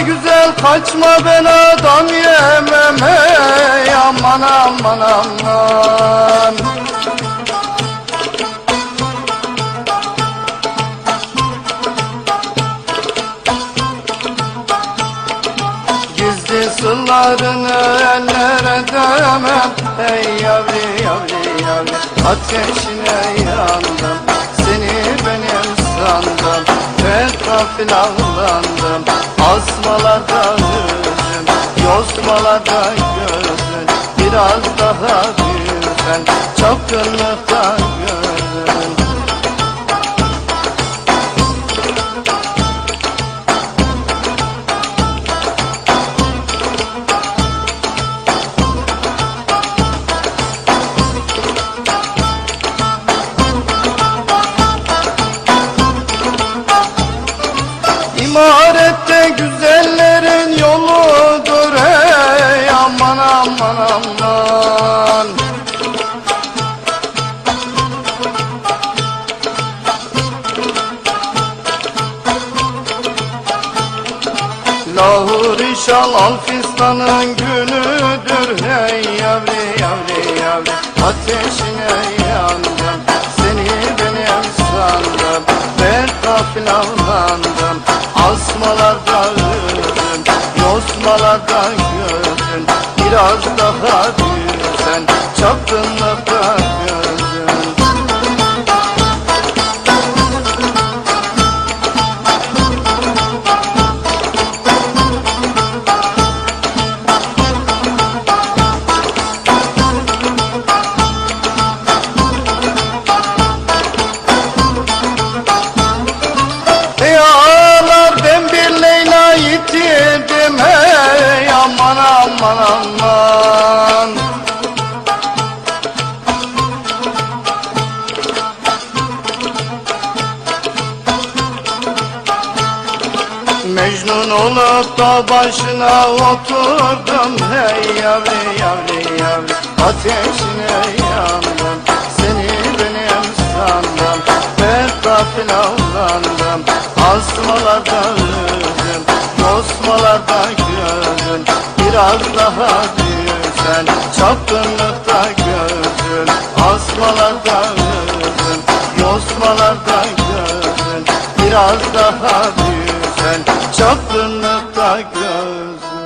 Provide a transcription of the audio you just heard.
Güzel kaçma ben adam yemem hey aman aman aman. Gizli sırlarını ellere dövmem Ey yavri yavri yavri. Ateşine yandım Seni benim sandım Etrafına avlandım Asmalarda yüzüm Yosmalarda gözün Biraz daha büyüsen Çapkınlıkta gözün Lahur inşallah fistanın günüdür. Hey yavri yavri yavri Ateşine yandım. Seni benim sandım Ben gafil avlandım Asmalarda üzüm Yosmalarda gözün Biraz daha büyüsen Çapkınlıkta Mecnun olup da başına oturdum. Hey yavri yavri yavri ateşine yandım. Seni benim sandım. Ben gafil avlandım Asmalarda üzüm, yosmalarda gözün Biraz daha büyüsen çapkınlıkta gözün Asmalarda üzüm, yosmalarda gözün Biraz daha büyüsen çapkınlıkta gözün